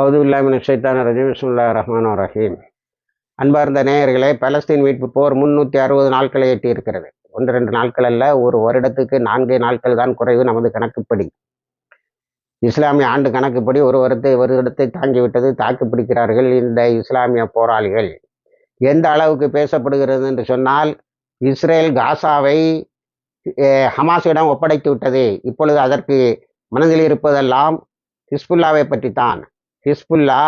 அவுதுல்லாமின் ஷைத்தான் ரஜீம். விஸ்முல்லா ரஹ்மான் ரஹீம். அன்பார்ந்த நேயர்களே பலஸ்தீன் மீட்பு போர் முன்னூற்றி அறுபது நாட்களை எட்டி இருக்கிறது ஒன்று ரெண்டு நாட்கள் அல்ல ஒரு வருடத்துக்கு நான்கு நாட்கள் தான் குறைவு நமது கணக்குப்படி. இஸ்லாமிய ஆண்டு கணக்குப்படி ஒரு வருடத்தை வருடத்தை தாங்கிவிட்டது தாக்கு பிடிக்கிறார்கள் இந்த இஸ்லாமிய போராளிகள். எந்த அளவுக்கு பேசப்படுகிறது என்று சொன்னால் இஸ்ரேல் காசாவை ஹமாஸிடம் ஒப்படைத்து விட்டது. இப்பொழுது அதற்கு மனதில் இருப்பதெல்லாம் ஹிஸ்புல்லாவை பற்றித்தான். ஹிஸ்புல்லா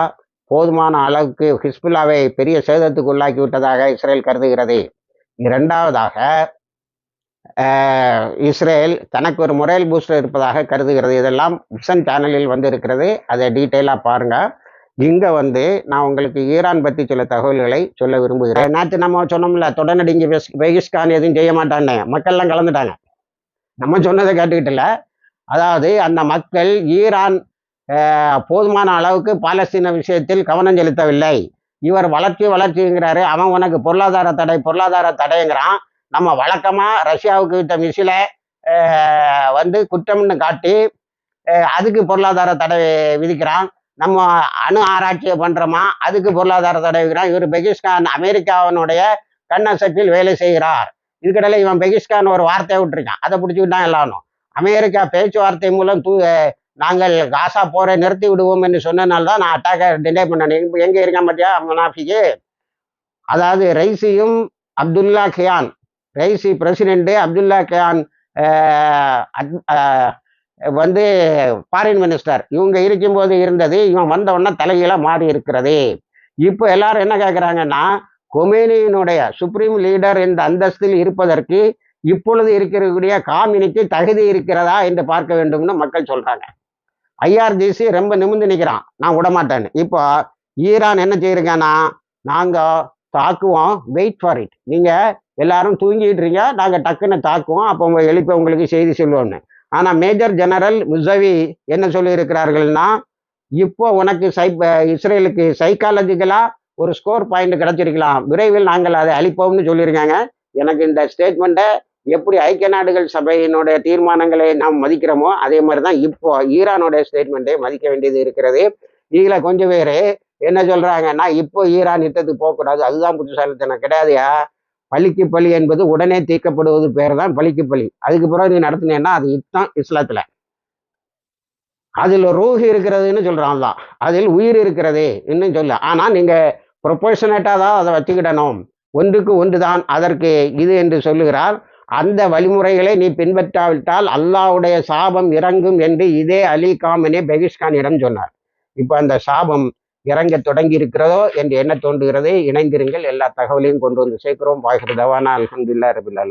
போதுமான அளவுக்கு ஹிஸ்புல்லாவை பெரிய சேதத்துக்கு உள்ளாக்கி விட்டதாக இஸ்ரேல் கருதுகிறது. இரண்டாவதாக இஸ்ரேல் தனக்கு ஒரு முறையில் பூஸ்டர் இருப்பதாக கருதுகிறது. இதெல்லாம் விசன் சேனலில் வந்து இருக்கிறது அதை டீட்டெயிலாக பாருங்கள் இங்கே வந்து நான் உங்களுக்கு ஈரான் பற்றி சில தகவல்களை சொல்ல விரும்புகிறேன். நேற்று நம்ம சொன்னோம்ல தொடர்ந்து இங்கே பெகிஸ்கான் எதுவும் செய்ய மாட்டான்னு. மக்கள்லாம் கலந்துட்டாங்க. நம்ம சொன்னதை கேட்டுக்கிட்டல. அதாவது அந்த மக்கள் ஈரான் போதுமான அளவுக்கு பாலஸ்தீன விஷயத்தில் கவனம் செலுத்தவில்லை. இவர் வளர்ச்சி வளர்ச்சிங்கிறாரு. அவன் உனக்கு பொருளாதார தடை பொருளாதார தடைங்கிறான். நம்ம வழக்கமாக ரஷ்யாவுக்கு விட்ட மிசிலை வந்து குற்றம்னு காட்டி அதுக்கு பொருளாதார தடை விதிக்கிறான். நம்ம அணு ஆராய்ச்சியை பண்ணுறோமா அதுக்கு பொருளாதார தடை விதிக்கிறான். இவர் பெகிஸ்கான் அமெரிக்காவினுடைய கண்ணசட்டில் வேலை செய்கிறார். இதுக்கிடையில் இவன் பெகிஸ்கான் ஒரு வார்த்தையை விட்டுருக்கான். அதை பிடிச்சிக்கிட்டான் எல்லாரும். அமெரிக்கா பேச்சுவார்த்தை மூலம் தூ நாங்கள் காசா போரை நிறுத்தி விடுவோம் என்று சொன்னனால தான் நான் அட்டாக்கை டிலே பண்ணேன். எங்கே இருக்க மாட்டியா மனாஃபிக்கு? அதாவது ரைசியும் Abdollahian Raisi president Abdollahian வந்து ஃபாரின் மினிஸ்டர் இவங்க இருக்கும்போது இருந்தது இவன் வந்த உடனே தலைகீழாக மாறி இருக்கிறது. இப்போ எல்லாரும் என்ன கேட்குறாங்கன்னா கொமேனியினுடைய சுப்ரீம் லீடர் இந்த அந்தஸ்தில் இருப்பதற்கு இப்பொழுது இருக்கக்கூடிய காமினிக்கு தகுதி இருக்கிறதா என்று பார்க்க வேண்டும்னு மக்கள் சொல்கிறாங்க ஐஆர்ஜிசி ரொம்ப நிமிந்து நிற்கிறான் நான் விடமாட்டேன்னு. இப்போ ஈரான் என்ன செய்யிருக்கானா நாங்கள் தாக்குவோம். வெயிட் ஃபார் இட் நீங்கள் எல்லாரும் தூங்கிட்டு இருக்கீங்க நாங்கள் டக்குன்னு தாக்குவோம். அப்போ உங்கள் எழுப்ப உங்களுக்கு செய்தி சொல்லுவோன்னு ஆனால் மேஜர் ஜெனரல் முசவி என்ன சொல்லியிருக்கிறார்கள்னா இப்போ உனக்கு சை இஸ்ரேலுக்கு சைக்காலஜிக்கலாக ஒரு ஸ்கோர் பாயிண்ட் கிடச்சிருக்கலாம். விரைவில் நாங்கள் அதை அழிப்போம்னு சொல்லியிருக்காங்க. எனக்கு இந்த ஸ்டேட்மெண்ட்டை எப்படி ஐக்கிய நாடுகள் சபையினுடைய தீர்மானங்களை நாம் மதிக்கிறோமோ அதே மாதிரி தான் இப்போ ஈரானுடைய ஸ்டேட்மெண்ட்டை மதிக்க வேண்டியது இருக்கிறது. இதில் கொஞ்சம் பேர் என்ன சொல்கிறாங்கன்னா இப்போ ஈரான் யுத்தத்துக்கு போகக்கூடாது. அதுதான் புத்திசாலித்தனம். கிடையாதுயா? பலிக்கு பலி என்பது உடனே தீர்க்கப்படுவது பேர் தான் பலிக்கு பலி அதுக்கு பிறகு நீ நடத்தினேன்னா அது இதுதான் இஸ்லாத்தில். அதில் ரூஹ் இருக்கிறதுன்னு சொல்கிறான் தான் அதில் உயிர் இருக்கிறது இன்னும் சொல்ல. ஆனால் நீங்கள் ப்ரொபோஷனேட்டாக தான் அதை வச்சுக்கிடணும். ஒன்றுக்கு ஒன்று தான் அதற்கு இது என்று சொல்லுகிறார். அந்த வழிமுறைகளை நீ பின்பற்றாவிட்டால் அல்லாவுடைய சாபம் இறங்கும் என்று இதே அலி காமனே பெகிஷ்கானிடம் சொன்னார். இப்போ அந்த சாபம் இறங்க தொடங்கி இருக்கிறதோ என்று என்ன தோன்றுகிறது இணைந்திருங்கள். எல்லா தகவலையும் கொண்டு வந்து சேர்க்கிறோம். வாய்கிறது தவானா. அலமதுல்லா ரபில்